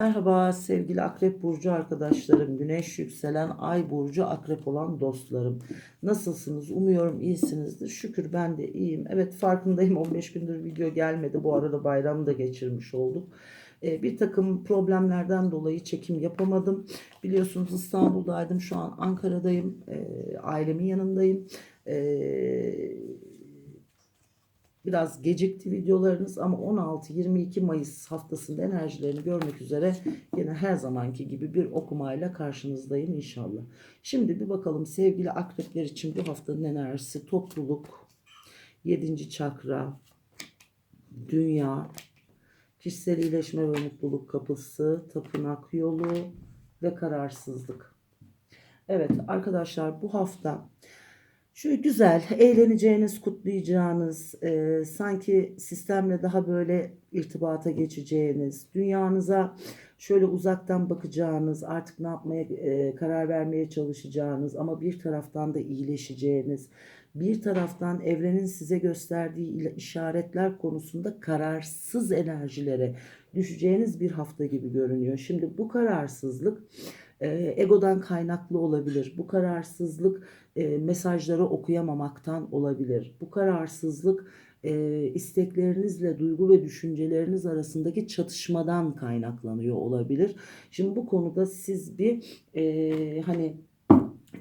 Merhaba sevgili Akrep Burcu arkadaşlarım, Güneş yükselen Ay Burcu Akrep olan dostlarım. Nasılsınız? Umuyorum iyisinizdir. Şükür ben de iyiyim. Evet farkındayım 15 gündür video gelmedi. Bu arada bayramı da geçirmiş olduk. Ee, bir takım problemlerden dolayı çekim yapamadım. Biliyorsunuz İstanbul'daydım. Şu an Ankara'dayım. Ee, ailemin yanındayım. Ee, Biraz gecikti videolarınız ama 16-22 Mayıs haftasında enerjilerini görmek üzere yine her zamanki gibi bir okumayla karşınızdayım inşallah. Şimdi bir bakalım sevgili akrepler için bu haftanın enerjisi topluluk, 7. çakra, dünya, kişisel iyileşme ve mutluluk kapısı, tapınak yolu ve kararsızlık. Evet arkadaşlar bu hafta Şöyle güzel, eğleneceğiniz, kutlayacağınız, e, sanki sistemle daha böyle irtibata geçeceğiniz, dünyanıza şöyle uzaktan bakacağınız, artık ne yapmaya e, karar vermeye çalışacağınız ama bir taraftan da iyileşeceğiniz, bir taraftan evrenin size gösterdiği işaretler konusunda kararsız enerjilere düşeceğiniz bir hafta gibi görünüyor. Şimdi bu kararsızlık e, egodan kaynaklı olabilir. Bu kararsızlık e, mesajları okuyamamaktan olabilir. Bu kararsızlık e, isteklerinizle duygu ve düşünceleriniz arasındaki çatışmadan kaynaklanıyor olabilir. Şimdi bu konuda siz bir e, hani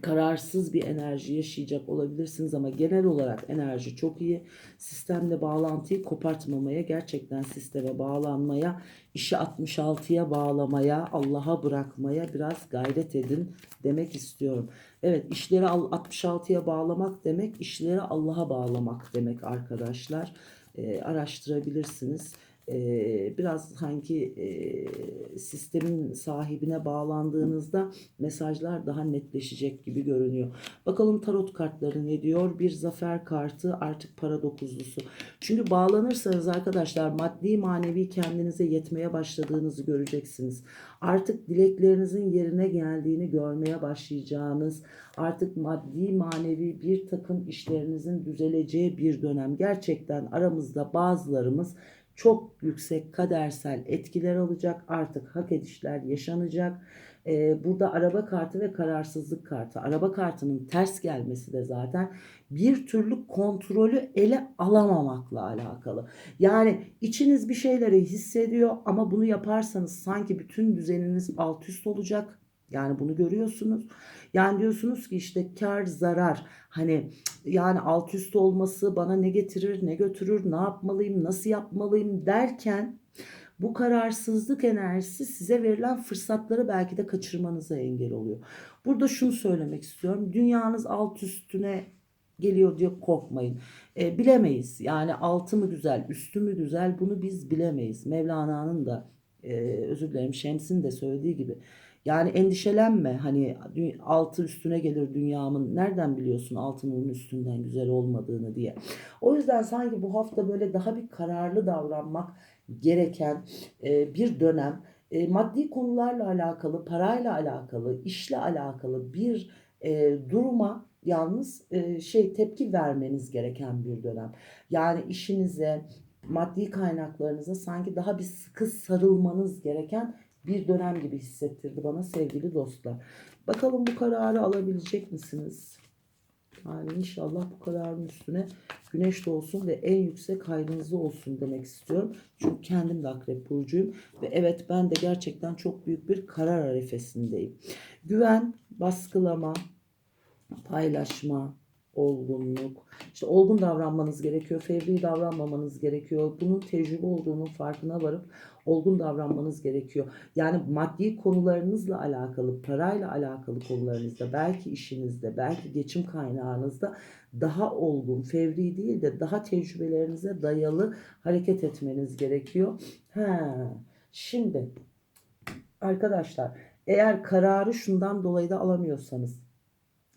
kararsız bir enerji yaşayacak olabilirsiniz ama genel olarak enerji çok iyi. Sistemle bağlantıyı kopartmamaya, gerçekten sisteme bağlanmaya, işi 66'ya bağlamaya, Allah'a bırakmaya biraz gayret edin demek istiyorum. Evet, işleri al- 66'ya bağlamak demek, işleri Allah'a bağlamak demek arkadaşlar. Ee, araştırabilirsiniz. Ee, biraz hangi e, sistemin sahibine bağlandığınızda mesajlar daha netleşecek gibi görünüyor. Bakalım tarot kartları ne diyor? Bir zafer kartı artık para dokuzlusu. Çünkü bağlanırsanız arkadaşlar maddi manevi kendinize yetmeye başladığınızı göreceksiniz. Artık dileklerinizin yerine geldiğini görmeye başlayacağınız, artık maddi manevi bir takım işlerinizin düzeleceği bir dönem. Gerçekten aramızda bazılarımız çok yüksek kadersel etkiler alacak. Artık hak edişler yaşanacak. Ee, burada araba kartı ve kararsızlık kartı. Araba kartının ters gelmesi de zaten bir türlü kontrolü ele alamamakla alakalı. Yani içiniz bir şeyleri hissediyor ama bunu yaparsanız sanki bütün düzeniniz alt üst olacak. Yani bunu görüyorsunuz. Yani diyorsunuz ki işte kar zarar hani yani alt üst olması bana ne getirir ne götürür ne yapmalıyım nasıl yapmalıyım derken bu kararsızlık enerjisi size verilen fırsatları belki de kaçırmanıza engel oluyor. Burada şunu söylemek istiyorum. Dünyanız alt üstüne geliyor diye korkmayın. E, bilemeyiz. Yani altı mı güzel, üstü mü güzel bunu biz bilemeyiz. Mevlana'nın da e, özür dilerim Şems'in de söylediği gibi. Yani endişelenme hani altı üstüne gelir dünyamın nereden biliyorsun altının üstünden güzel olmadığını diye. O yüzden sanki bu hafta böyle daha bir kararlı davranmak gereken e, bir dönem. E, maddi konularla alakalı, parayla alakalı, işle alakalı bir e, duruma yalnız e, şey tepki vermeniz gereken bir dönem. Yani işinize, maddi kaynaklarınıza sanki daha bir sıkı sarılmanız gereken bir dönem gibi hissettirdi bana sevgili dostlar. Bakalım bu kararı alabilecek misiniz? Yani inşallah bu kararın üstüne güneş de olsun ve en yüksek hayrınızı olsun demek istiyorum. Çünkü kendim de akrep burcuyum ve evet ben de gerçekten çok büyük bir karar arifesindeyim. Güven, baskılama, paylaşma, olgunluk. İşte olgun davranmanız gerekiyor, fevri davranmamanız gerekiyor. Bunun tecrübe olduğunun farkına varıp olgun davranmanız gerekiyor. Yani maddi konularınızla alakalı, parayla alakalı konularınızda, belki işinizde, belki geçim kaynağınızda daha olgun, fevri değil de daha tecrübelerinize dayalı hareket etmeniz gerekiyor. He, şimdi arkadaşlar eğer kararı şundan dolayı da alamıyorsanız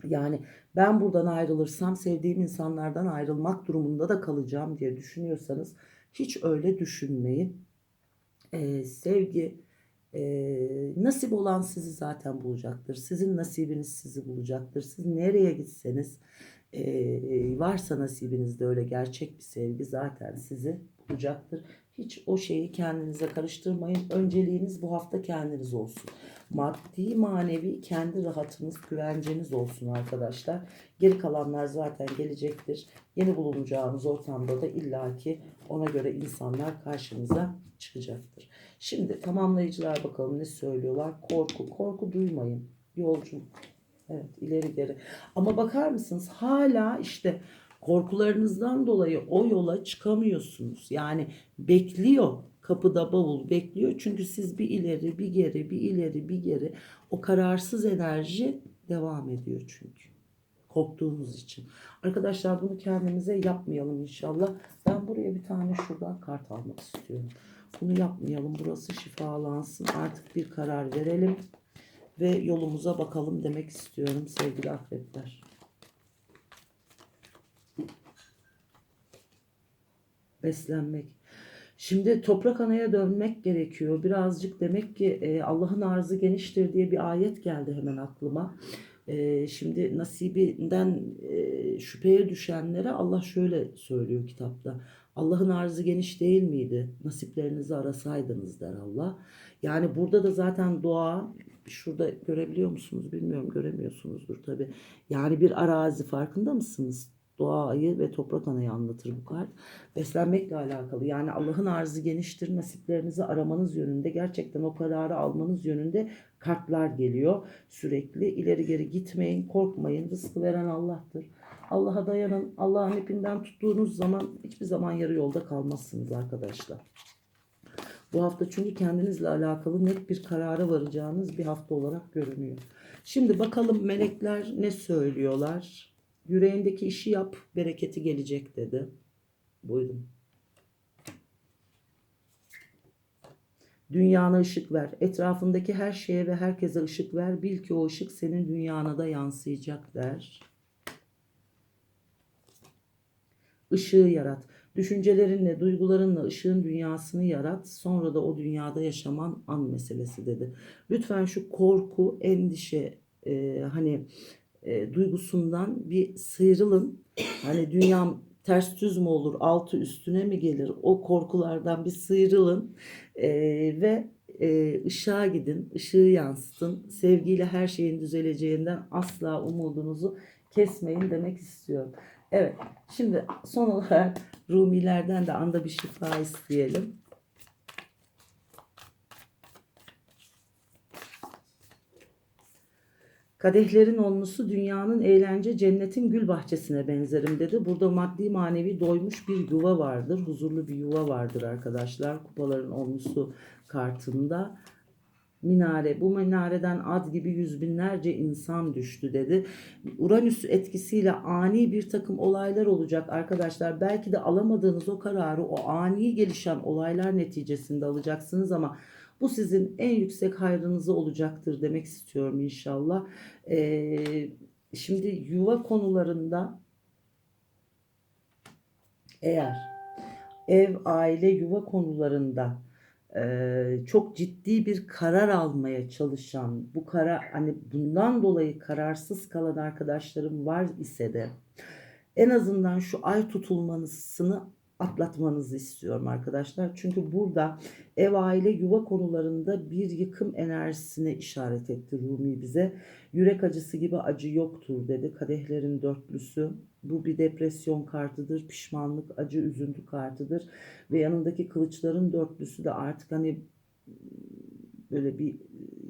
yani ben buradan ayrılırsam sevdiğim insanlardan ayrılmak durumunda da kalacağım diye düşünüyorsanız hiç öyle düşünmeyin. Ee, sevgi e, nasip olan sizi zaten bulacaktır. Sizin nasibiniz sizi bulacaktır. Siz nereye gitseniz e, varsa nasibinizde öyle gerçek bir sevgi zaten sizi bulacaktır. Hiç o şeyi kendinize karıştırmayın. Önceliğiniz bu hafta kendiniz olsun. Maddi manevi kendi rahatınız, güvenceniz olsun arkadaşlar. Geri kalanlar zaten gelecektir. Yeni bulunacağınız ortamda da illaki ona göre insanlar karşınıza çıkacaktır. Şimdi tamamlayıcılar bakalım ne söylüyorlar. Korku, korku duymayın. Yolculuk. Evet ileri geri. Ama bakar mısınız hala işte korkularınızdan dolayı o yola çıkamıyorsunuz. Yani bekliyor kapıda bavul bekliyor. Çünkü siz bir ileri bir geri bir ileri bir geri o kararsız enerji devam ediyor çünkü. Korktuğumuz için. Arkadaşlar bunu kendimize yapmayalım inşallah. Ben buraya bir tane şuradan kart almak istiyorum. Bunu yapmayalım. Burası şifalansın. Artık bir karar verelim ve yolumuza bakalım demek istiyorum sevgili akrepler. Beslenmek. Şimdi toprak anaya dönmek gerekiyor. Birazcık demek ki e, Allah'ın arzı geniştir diye bir ayet geldi hemen aklıma. E, şimdi nasibinden e, şüpheye düşenlere Allah şöyle söylüyor kitapta. Allah'ın arzı geniş değil miydi? Nasiplerinizi arasaydınız der Allah. Yani burada da zaten dua şurada görebiliyor musunuz bilmiyorum göremiyorsunuzdur tabi. Yani bir arazi farkında mısınız? Doğayı ve toprak anayı anlatır bu kart. Beslenmekle alakalı. Yani Allah'ın arzı geniştir. Nasiplerinizi aramanız yönünde gerçekten o kararı almanız yönünde kartlar geliyor. Sürekli ileri geri gitmeyin, korkmayın. Rızkı veren Allah'tır. Allah'a dayanın. Allah'ın ipinden tuttuğunuz zaman hiçbir zaman yarı yolda kalmazsınız arkadaşlar. Bu hafta çünkü kendinizle alakalı net bir karara varacağınız bir hafta olarak görünüyor. Şimdi bakalım melekler ne söylüyorlar? Yüreğindeki işi yap, bereketi gelecek dedi. Buyurun. Dünyana ışık ver. Etrafındaki her şeye ve herkese ışık ver. Bil ki o ışık senin dünyana da yansıyacak der. Işığı yarat. Düşüncelerinle, duygularınla ışığın dünyasını yarat. Sonra da o dünyada yaşaman an meselesi dedi. Lütfen şu korku, endişe, e, hani e, duygusundan bir sıyrılın. Hani dünyam ters düz mü olur, altı üstüne mi gelir? O korkulardan bir sıyrılın e, ve e, ışığa gidin, ışığı yansıtın. Sevgiyle her şeyin düzeleceğinden asla umudunuzu kesmeyin demek istiyorum. Evet, şimdi son olarak Rumilerden de anda bir şifa isteyelim. Kadehlerin olmusu dünyanın eğlence cennetin gül bahçesine benzerim dedi. Burada maddi manevi doymuş bir yuva vardır. Huzurlu bir yuva vardır arkadaşlar. Kupaların olmusu kartında. Minare bu minareden ad gibi yüz binlerce insan düştü dedi. Uranüs etkisiyle ani bir takım olaylar olacak arkadaşlar. Belki de alamadığınız o kararı o ani gelişen olaylar neticesinde alacaksınız ama bu sizin en yüksek hayrınıza olacaktır demek istiyorum inşallah. Ee, şimdi yuva konularında eğer ev, aile, yuva konularında e, çok ciddi bir karar almaya çalışan, bu karar hani bundan dolayı kararsız kalan arkadaşlarım var ise de en azından şu ay tutulmasını atlatmanızı istiyorum arkadaşlar. Çünkü burada ev, aile, yuva konularında bir yıkım enerjisine işaret etti Rumi bize. Yürek acısı gibi acı yoktur dedi. Kadehlerin dörtlüsü. Bu bir depresyon kartıdır. Pişmanlık, acı, üzüntü kartıdır. Ve yanındaki kılıçların dörtlüsü de artık hani böyle bir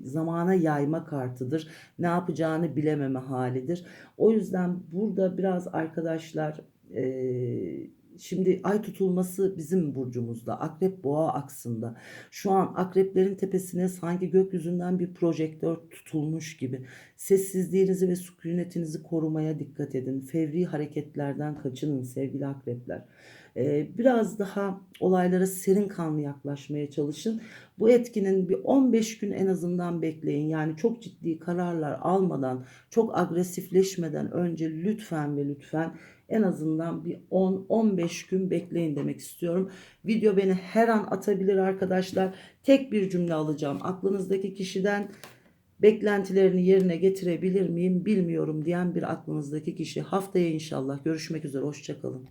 zamana yayma kartıdır. Ne yapacağını bilememe halidir. O yüzden burada biraz arkadaşlar eee Şimdi ay tutulması bizim burcumuzda. Akrep boğa aksında. Şu an akreplerin tepesine sanki gökyüzünden bir projektör tutulmuş gibi. Sessizliğinizi ve sükunetinizi korumaya dikkat edin. Fevri hareketlerden kaçının sevgili akrepler. Ee, biraz daha olaylara serin kanlı yaklaşmaya çalışın. Bu etkinin bir 15 gün en azından bekleyin. Yani çok ciddi kararlar almadan, çok agresifleşmeden önce lütfen ve lütfen en azından bir 10-15 gün bekleyin demek istiyorum. Video beni her an atabilir arkadaşlar. Tek bir cümle alacağım. Aklınızdaki kişiden beklentilerini yerine getirebilir miyim bilmiyorum diyen bir aklınızdaki kişi. Haftaya inşallah görüşmek üzere. Hoşçakalın.